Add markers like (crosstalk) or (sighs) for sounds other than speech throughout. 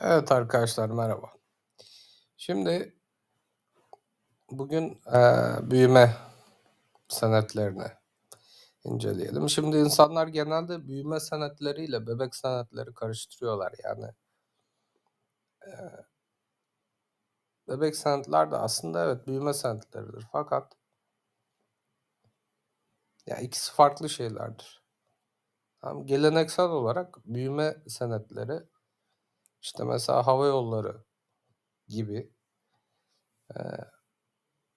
Evet arkadaşlar merhaba. Şimdi bugün eee, büyüme senetlerini inceleyelim. Şimdi insanlar genelde büyüme senetleriyle bebek senetleri karıştırıyorlar. Yani eee, bebek senetler de aslında evet büyüme senetleridir. Fakat ya ikisi farklı şeylerdir. Tamam, geleneksel olarak büyüme senetleri işte mesela hava yolları gibi eee,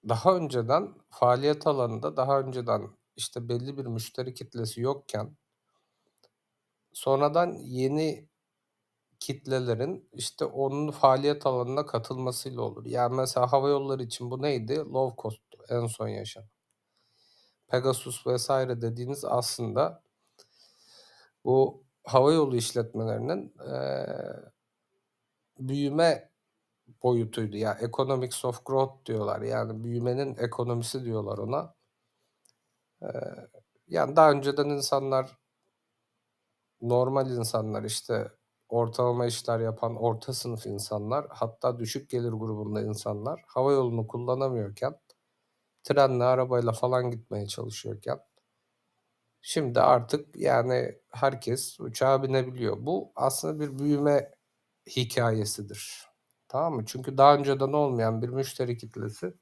daha önceden faaliyet alanında daha önceden işte belli bir müşteri kitlesi yokken sonradan yeni kitlelerin işte onun faaliyet alanına katılmasıyla olur. Yani mesela hava yolları için bu neydi? Low cost'tu en son yaşanan. Pegasus vesaire dediğiniz aslında bu hava yolu işletmelerinin eee, büyüme boyutuydu. Yani economics of growth diyorlar. Yani büyümenin ekonomisi diyorlar ona. Eee, yani daha önceden insanlar normal insanlar işte ortalama işler yapan orta sınıf insanlar hatta düşük gelir grubunda insanlar hava yolunu kullanamıyorken trenle arabayla falan gitmeye çalışıyorken şimdi artık yani herkes uçağa binebiliyor. Bu aslında bir büyüme hikayesidir. Tamam mı? Çünkü daha önceden olmayan bir müşteri kitlesi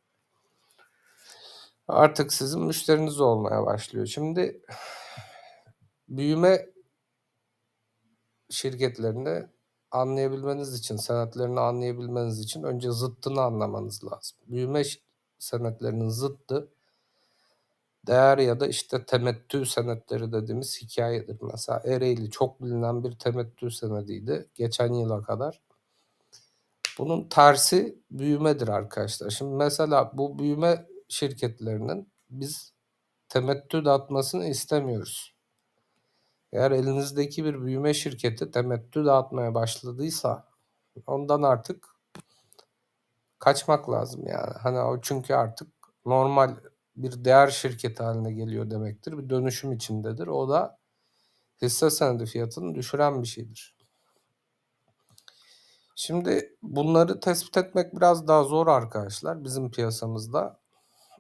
artık sizin müşteriniz olmaya başlıyor. Şimdi büyüme şirketlerini anlayabilmeniz için, senetlerini anlayabilmeniz için önce zıttını anlamanız lazım. Büyüme senetlerinin zıttı değer ya da işte temettü senetleri dediğimiz hikayedir. Mesela Ereğli çok bilinen bir temettü senediydi geçen yıla kadar. Bunun tersi büyümedir arkadaşlar. Şimdi mesela bu büyüme şirketlerinin biz temettü dağıtmasını istemiyoruz. Eğer elinizdeki bir büyüme şirketi temettü dağıtmaya başladıysa ondan artık kaçmak lazım yani. Hani o çünkü artık normal bir değer şirketi haline geliyor demektir. Bir dönüşüm içindedir. O da hisse senedi fiyatını düşüren bir şeydir. Şimdi bunları tespit etmek biraz daha zor arkadaşlar bizim piyasamızda.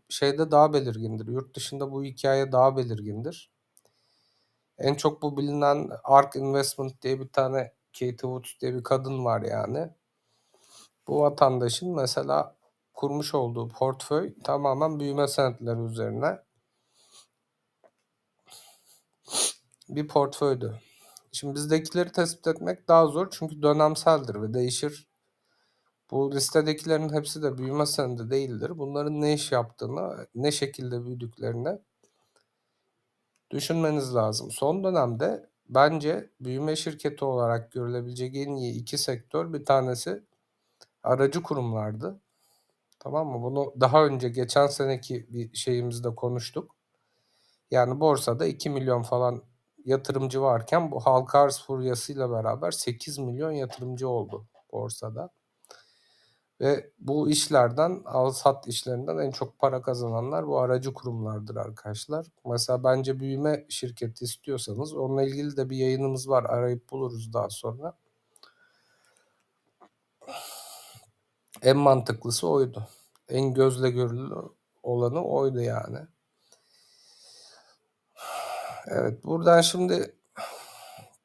Şeyde daha belirgindir. Yurt dışında bu hikaye daha belirgindir. En çok bu bilinen ARK Investment diye bir tane Katie Woods diye bir kadın var yani. Bu vatandaşın mesela kurmuş olduğu portföy tamamen büyüme senetleri üzerine bir portföydü. Şimdi bizdekileri tespit etmek daha zor çünkü dönemseldir ve değişir. Bu listedekilerin hepsi de büyüme senedi değildir. Bunların ne iş yaptığını, ne şekilde büyüdüklerini düşünmeniz lazım. Son dönemde bence büyüme şirketi olarak görülebilecek en iyi iki sektör bir tanesi aracı kurumlardı. Tamam mı? Bunu daha önce geçen seneki bir şeyimizde konuştuk. Yani borsada 2 milyon falan yatırımcı varken bu halka arz furyasıyla beraber 8 milyon yatırımcı oldu borsada. Ve bu işlerden, al sat işlerinden en çok para kazananlar bu aracı kurumlardır arkadaşlar. Mesela bence büyüme şirketi istiyorsanız onunla ilgili de bir yayınımız var. Arayıp buluruz daha sonra. En mantıklısı oydu. En gözle görülür olanı oydu yani. Evet buradan şimdi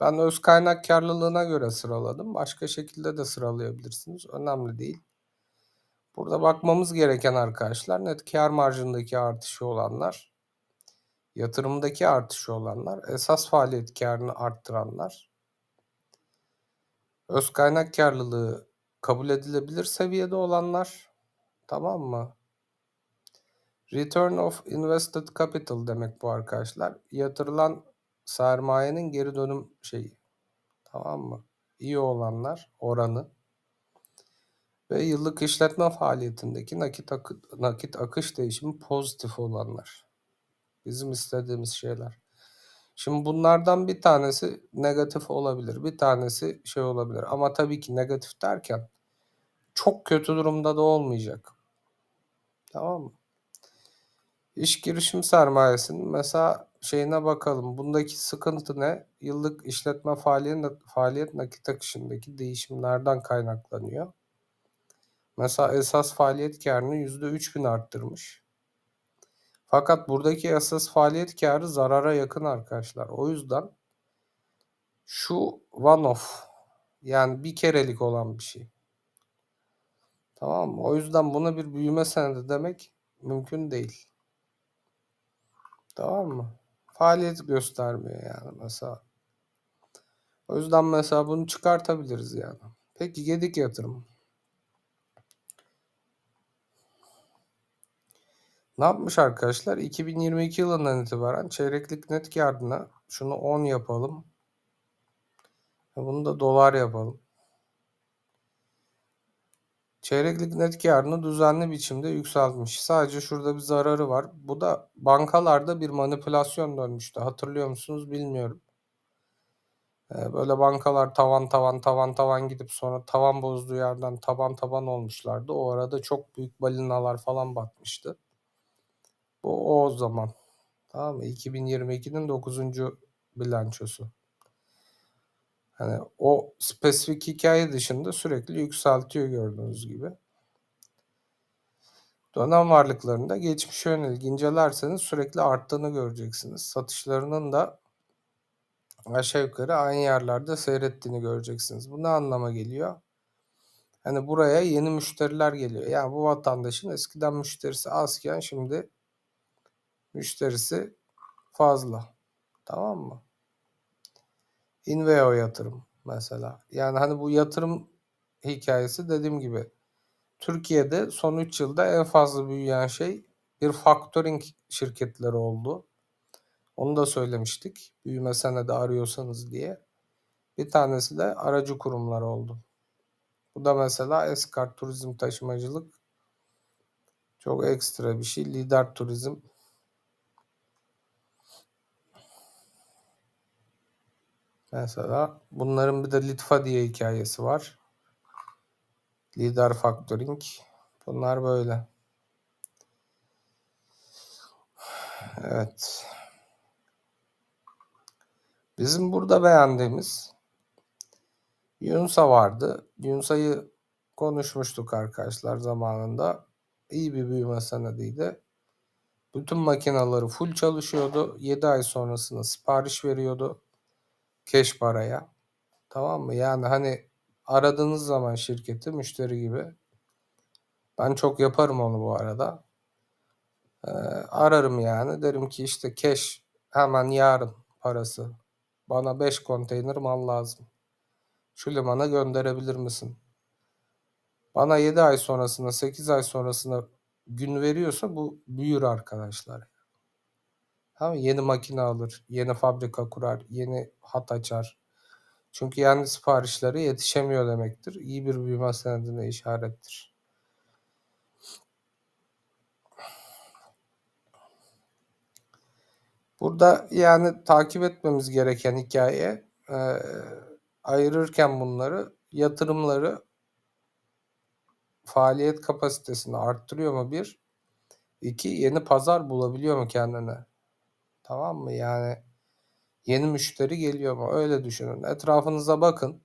ben öz kaynak karlılığına göre sıraladım. Başka şekilde de sıralayabilirsiniz. Önemli değil. Burada bakmamız gereken arkadaşlar net kar marjındaki artışı olanlar, yatırımdaki artışı olanlar, esas faaliyet karını arttıranlar, öz kaynak karlılığı kabul edilebilir seviyede olanlar, tamam mı? Return of invested capital demek bu arkadaşlar. Yatırılan sermayenin geri dönüm şeyi. Tamam mı? İyi olanlar oranı ve yıllık işletme faaliyetindeki nakit, akı, nakit akış değişimi pozitif olanlar. Bizim istediğimiz şeyler. Şimdi bunlardan bir tanesi negatif olabilir. Bir tanesi şey olabilir. Ama tabii ki negatif derken çok kötü durumda da olmayacak. Tamam mı? İş girişim sermayesinin mesela şeyine bakalım. Bundaki sıkıntı ne? Yıllık işletme faaliyet, faaliyet nakit akışındaki değişimlerden kaynaklanıyor. Mesela esas faaliyet karını %3000 arttırmış. Fakat buradaki esas faaliyet karı zarara yakın arkadaşlar. O yüzden şu one off yani bir kerelik olan bir şey. Tamam mı? O yüzden buna bir büyüme senedi demek mümkün değil. Tamam mı? Faaliyet göstermiyor yani mesela. O yüzden mesela bunu çıkartabiliriz yani. Peki gedik yatırım. Ne yapmış arkadaşlar? 2022 yılından itibaren çeyreklik net kârına şunu 10 yapalım. Bunu da dolar yapalım. Çeyreklik net karını düzenli biçimde yükseltmiş. Sadece şurada bir zararı var. Bu da bankalarda bir manipülasyon dönmüştü. Hatırlıyor musunuz bilmiyorum. Ee, böyle bankalar tavan tavan tavan tavan gidip sonra tavan bozduğu yerden taban taban olmuşlardı. O arada çok büyük balinalar falan batmıştı. Bu o zaman. Tamam mı? 2022'nin 9. bilançosu. Hani o spesifik hikaye dışında sürekli yükseltiyor gördüğünüz gibi. Dönem varlıklarında geçmiş yönelik incelerseniz sürekli arttığını göreceksiniz. Satışlarının da aşağı yukarı aynı yerlerde seyrettiğini göreceksiniz. Bu ne anlama geliyor? Hani buraya yeni müşteriler geliyor. Yani bu vatandaşın eskiden müşterisi azken şimdi müşterisi fazla. Tamam mı? Inveo yatırım mesela. Yani hani bu yatırım hikayesi dediğim gibi Türkiye'de son 3 yılda en fazla büyüyen şey bir factoring şirketleri oldu. Onu da söylemiştik. Büyüme senedi arıyorsanız diye. Bir tanesi de aracı kurumlar oldu. Bu da mesela Eskart Turizm Taşımacılık çok ekstra bir şey. Lider Turizm Mesela bunların bir de Litfa diye hikayesi var. Lider Factoring. Bunlar böyle. Evet. Bizim burada beğendiğimiz Yunsa vardı. Yunsa'yı konuşmuştuk arkadaşlar zamanında. İyi bir büyüme senediydi. Bütün makinaları full çalışıyordu. 7 ay sonrasında sipariş veriyordu. Keş paraya. Tamam mı? Yani hani aradığınız zaman şirketi müşteri gibi. Ben çok yaparım onu bu arada. Ee, ararım yani. Derim ki işte keş hemen yarın parası. Bana 5 konteyner mal lazım. Şu limana gönderebilir misin? Bana 7 ay sonrasında 8 ay sonrasında gün veriyorsa bu büyür arkadaşlar. Tamam Yeni makine alır, yeni fabrika kurar, yeni hat açar. Çünkü yani siparişlere yetişemiyor demektir. İyi bir büyüme senedine işarettir. Burada yani takip etmemiz gereken hikaye e, ayırırken bunları yatırımları faaliyet kapasitesini arttırıyor mu bir? İki yeni pazar bulabiliyor mu kendine? Tamam mı? Yani yeni müşteri geliyor mu? Öyle düşünün. Etrafınıza bakın.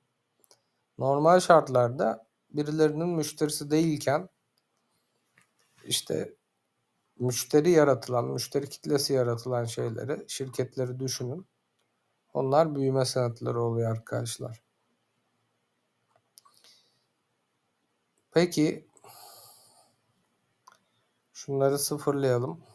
Normal şartlarda birilerinin müşterisi değilken işte müşteri yaratılan, müşteri kitlesi yaratılan şeyleri, şirketleri düşünün. Onlar büyüme senetleri oluyor arkadaşlar. Peki şunları sıfırlayalım.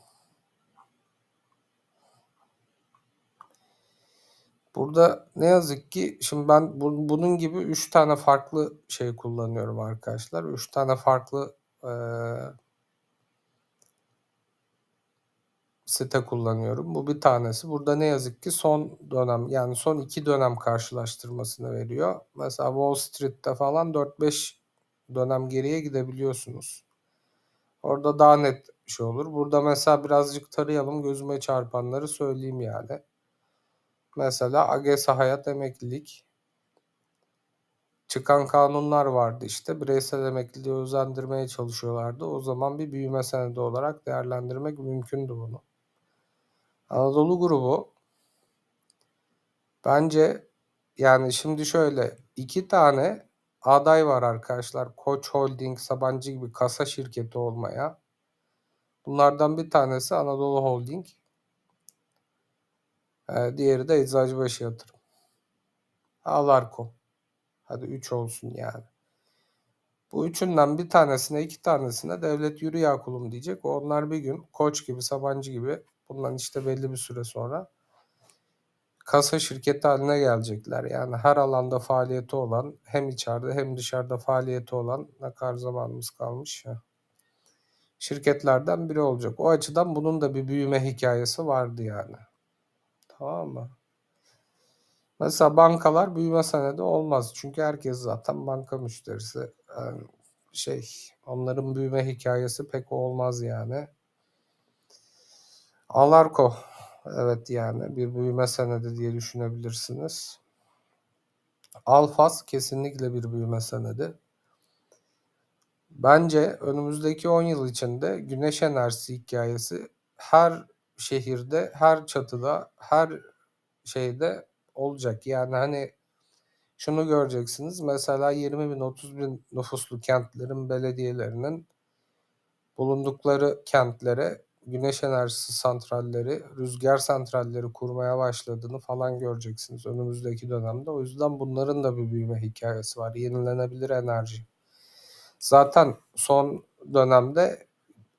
Burada ne yazık ki şimdi ben bu, bunun gibi 3 tane farklı şey kullanıyorum arkadaşlar. 3 tane farklı e, site kullanıyorum. Bu bir tanesi. Burada ne yazık ki son dönem yani son iki dönem karşılaştırmasını veriyor. Mesela Wall Street'te falan 4-5 dönem geriye gidebiliyorsunuz. Orada daha net bir şey olur. Burada mesela birazcık tarayalım gözüme çarpanları söyleyeyim yani. Mesela AGESA Hayat Emeklilik çıkan kanunlar vardı işte. Bireysel emekliliği özendirmeye çalışıyorlardı. O zaman bir büyüme senedi olarak değerlendirmek mümkündü bunu. Anadolu grubu bence yani şimdi şöyle iki tane aday var arkadaşlar. Koç Holding, Sabancı gibi kasa şirketi olmaya. Bunlardan bir tanesi Anadolu Holding. Ee, diğeri de Eczacıbaşı Yatırım. Alarko. Hadi 3 olsun yani. Bu üçünden bir tanesine iki tanesine devlet yürü ya kulum diyecek. Onlar bir gün Koç gibi Sabancı gibi bundan işte belli bir süre sonra kasa şirketi haline gelecekler. Yani her alanda faaliyeti olan hem içeride hem dışarıda faaliyeti olan ne kadar zamanımız kalmış ya. Şirketlerden biri olacak. O açıdan bunun da bir büyüme hikayesi vardı yani. Tamam mı? Mesela bankalar büyüme senedi olmaz. Çünkü herkes zaten banka müşterisi. Yani şey onların büyüme hikayesi pek olmaz yani. Alarko evet yani bir büyüme senedi diye düşünebilirsiniz. Alfas kesinlikle bir büyüme senedi. Bence önümüzdeki 10 yıl içinde güneş enerjisi hikayesi her şehirde, her çatıda, her şeyde olacak. Yani hani şunu göreceksiniz. Mesela 20 bin 30 bin nüfuslu kentlerin belediyelerinin bulundukları kentlere güneş enerjisi santralleri, rüzgar santralleri kurmaya başladığını falan göreceksiniz önümüzdeki dönemde. O yüzden bunların da bir büyüme hikayesi var. Yenilenebilir enerji. Zaten son dönemde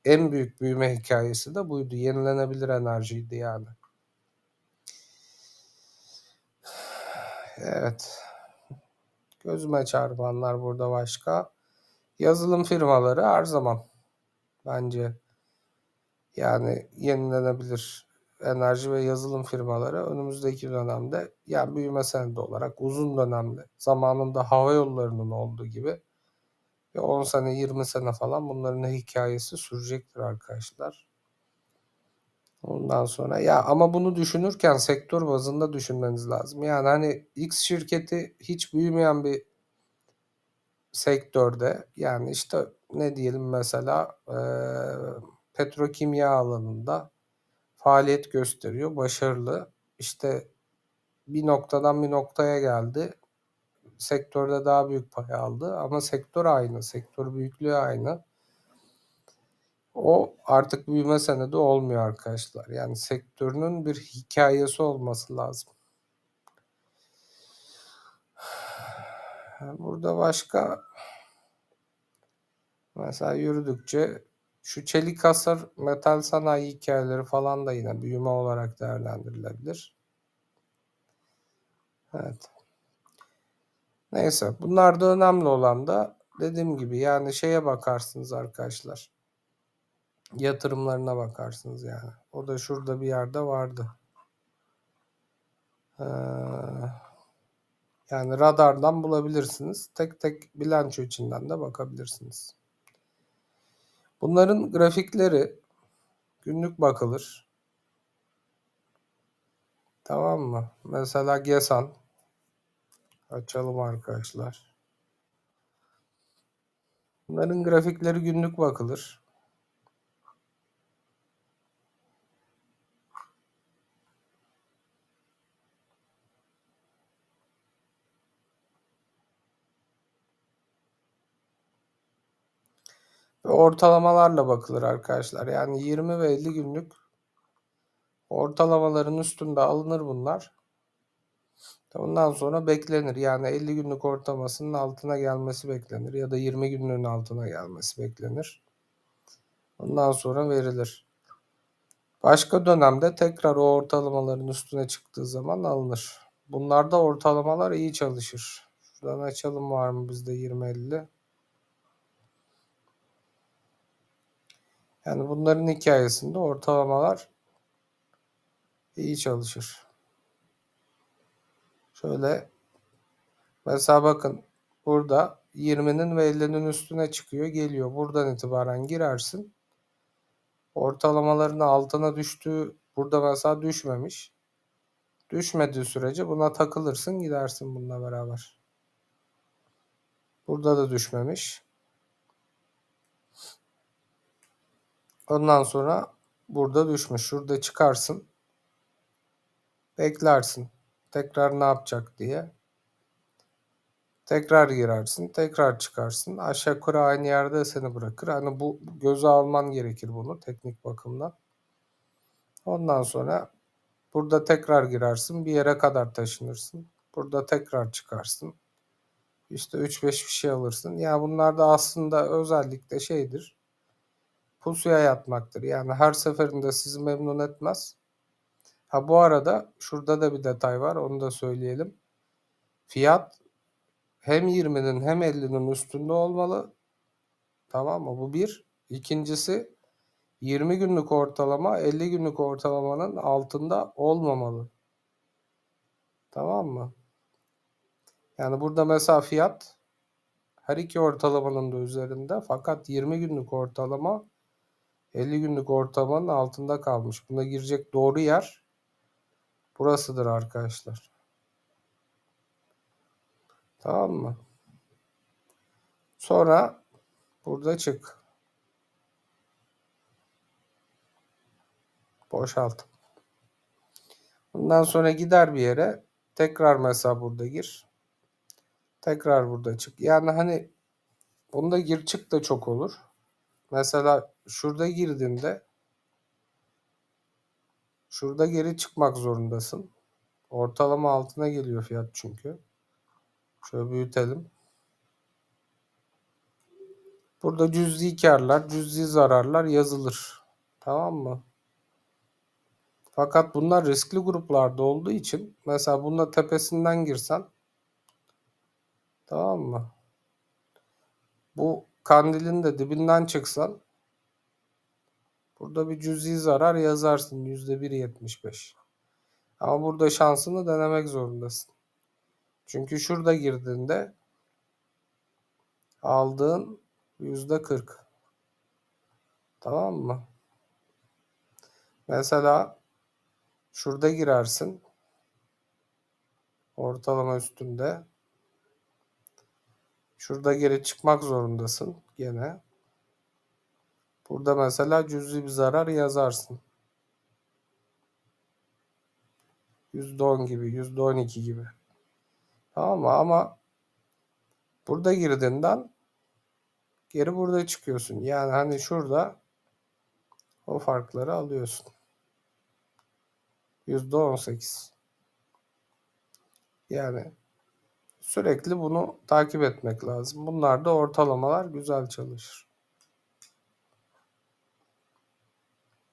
en büyük büyüme hikayesi de buydu. Yenilenebilir enerjiydi yani. Evet. Gözüme çarpanlar burada başka. Yazılım firmaları her zaman bence yani yenilenebilir enerji ve yazılım firmaları önümüzdeki dönemde yani büyüme senedi olarak uzun dönemde zamanında hava yollarının olduğu gibi ve 10 sene 20 sene falan bunların hikayesi sürecektir arkadaşlar. Ondan sonra ya ama bunu düşünürken sektör bazında düşünmeniz lazım. Yani hani X şirketi hiç büyümeyen bir sektörde yani işte ne diyelim mesela e, petrokimya alanında faaliyet gösteriyor. Başarılı. İşte bir noktadan bir noktaya geldi. Sektörde daha büyük pay aldı ama sektör aynı. Sektör büyüklüğü aynı. O artık büyüme senedi olmuyor arkadaşlar. Yani sektörünün bir hikayesi olması lazım. (sighs) Burada başka mesela yürüdükçe şu çelik hasar metal sanayi hikayeleri falan da yine büyüme olarak değerlendirilebilir. Evet. Neyse bunlar da önemli olan da dediğim gibi yani şeye bakarsınız arkadaşlar. Yatırımlarına bakarsınız yani. O da şurada bir yerde vardı. Ee, yani radardan bulabilirsiniz. Tek tek bilanço içinden de bakabilirsiniz. Bunların grafikleri günlük bakılır. Tamam mı? Mesela GESAN açalım arkadaşlar. Bunların grafikleri günlük bakılır. ve ortalamalarla bakılır arkadaşlar. Yani 20 ve 50 günlük ortalamaların üstünde alınır bunlar. Ondan sonra beklenir. Yani 50 günlük ortalamasının altına gelmesi beklenir ya da 20 günlüğün altına gelmesi beklenir. Ondan sonra verilir. Başka dönemde tekrar o ortalamaların üstüne çıktığı zaman alınır. Bunlarda ortalamalar iyi çalışır. Şuradan açalım var mı bizde 20-50. Yani bunların hikayesinde ortalamalar iyi çalışır. Şöyle mesela bakın burada 20'nin ve 50'nin üstüne çıkıyor geliyor. Buradan itibaren girersin. Ortalamaların altına düştüğü burada mesela düşmemiş. Düşmediği sürece buna takılırsın gidersin bununla beraber. Burada da düşmemiş. Ondan sonra burada düşmüş. Şurada çıkarsın. Beklersin. Tekrar ne yapacak diye. Tekrar girersin. Tekrar çıkarsın. Aşağı yukarı aynı yerde seni bırakır. Hani bu göze alman gerekir bunu teknik bakımdan. Ondan sonra burada tekrar girersin. Bir yere kadar taşınırsın. Burada tekrar çıkarsın. İşte 3-5 bir şey alırsın. Ya bunlar da aslında özellikle şeydir. Pusuya yatmaktır. Yani her seferinde sizi memnun etmez. Ha bu arada şurada da bir detay var. Onu da söyleyelim. Fiyat hem 20'nin hem 50'nin üstünde olmalı. Tamam mı? Bu bir. İkincisi 20 günlük ortalama 50 günlük ortalamanın altında olmamalı. Tamam mı? Yani burada mesela fiyat her iki ortalamanın da üzerinde fakat 20 günlük ortalama 50 günlük ortalamanın altında kalmış. Buna girecek doğru yer burasıdır arkadaşlar. Tamam mı? Sonra burada çık. Boşalt. Bundan sonra gider bir yere. Tekrar mesela burada gir. Tekrar burada çık. Yani hani bunda gir çık da çok olur. Mesela şurada girdiğinde şurada geri çıkmak zorundasın. Ortalama altına geliyor fiyat çünkü. Şöyle büyütelim. Burada cüz'i karlar, cüz'i zararlar yazılır. Tamam mı? Fakat bunlar riskli gruplarda olduğu için mesela bunda tepesinden girsen tamam mı? Bu kandilin de dibinden çıksan burada bir cüzi zarar yazarsın %1.75. Ama burada şansını denemek zorundasın. Çünkü şurada girdiğinde aldığın %40. Tamam mı? Mesela şurada girersin. Ortalama üstünde. Şurada geri çıkmak zorundasın gene. Burada mesela cüzi bir zarar yazarsın. %10 gibi, %12 gibi. Tamam mı? Ama burada girdiğinden geri burada çıkıyorsun. Yani hani şurada o farkları alıyorsun. %18. Yani sürekli bunu takip etmek lazım. Bunlar da ortalamalar güzel çalışır.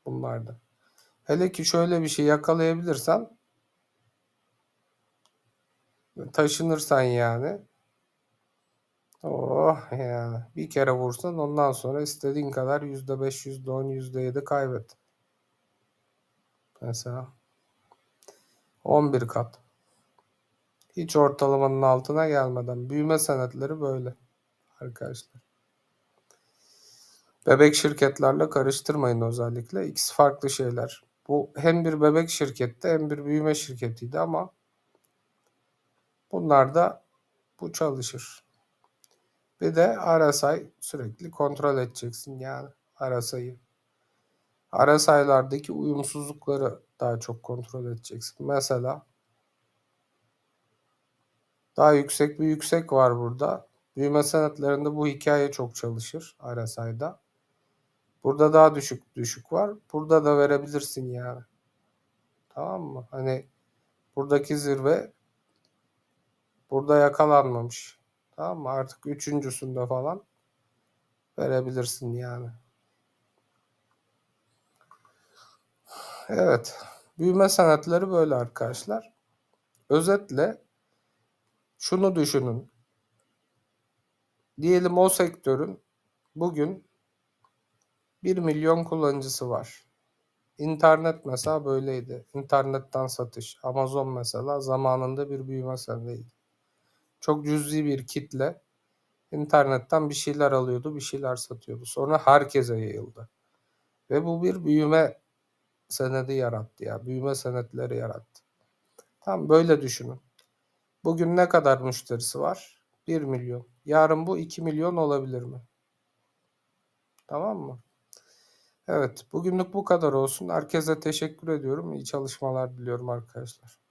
Bunlar da. Hele ki şöyle bir şey yakalayabilirsen taşınırsan yani oh yani bir kere vursan ondan sonra istediğin kadar %5, %10, %7 kaybet. Mesela 11 kat. Hiç ortalamanın altına gelmeden. Büyüme senetleri böyle arkadaşlar. Bebek şirketlerle karıştırmayın özellikle. İkisi farklı şeyler. Bu hem bir bebek şirkette hem bir büyüme şirketiydi ama bunlar da bu çalışır. Bir de RSI sürekli kontrol edeceksin yani RSI'yi. RSI'lardaki uyumsuzlukları daha çok kontrol edeceksin. Mesela daha yüksek bir yüksek var burada. Büyüme senetlerinde bu hikaye çok çalışır RSI'da. Burada daha düşük düşük var. Burada da verebilirsin yani. Tamam mı? Hani buradaki zirve burada yakalanmamış. Tamam mı? Artık üçüncüsünde falan verebilirsin yani. Evet. Büyüme sanatları böyle arkadaşlar. Özetle şunu düşünün. Diyelim o sektörün bugün 1 milyon kullanıcısı var. İnternet mesela böyleydi. İnternetten satış. Amazon mesela zamanında bir büyüme senediydi. Çok cüzi bir kitle internetten bir şeyler alıyordu, bir şeyler satıyordu. Sonra herkese yayıldı. Ve bu bir büyüme senedi yarattı ya. Büyüme senetleri yarattı. Tam böyle düşünün. Bugün ne kadar müşterisi var? 1 milyon. Yarın bu 2 milyon olabilir mi? Tamam mı? Evet, bugünlük bu kadar olsun. Herkese teşekkür ediyorum. İyi çalışmalar diliyorum arkadaşlar.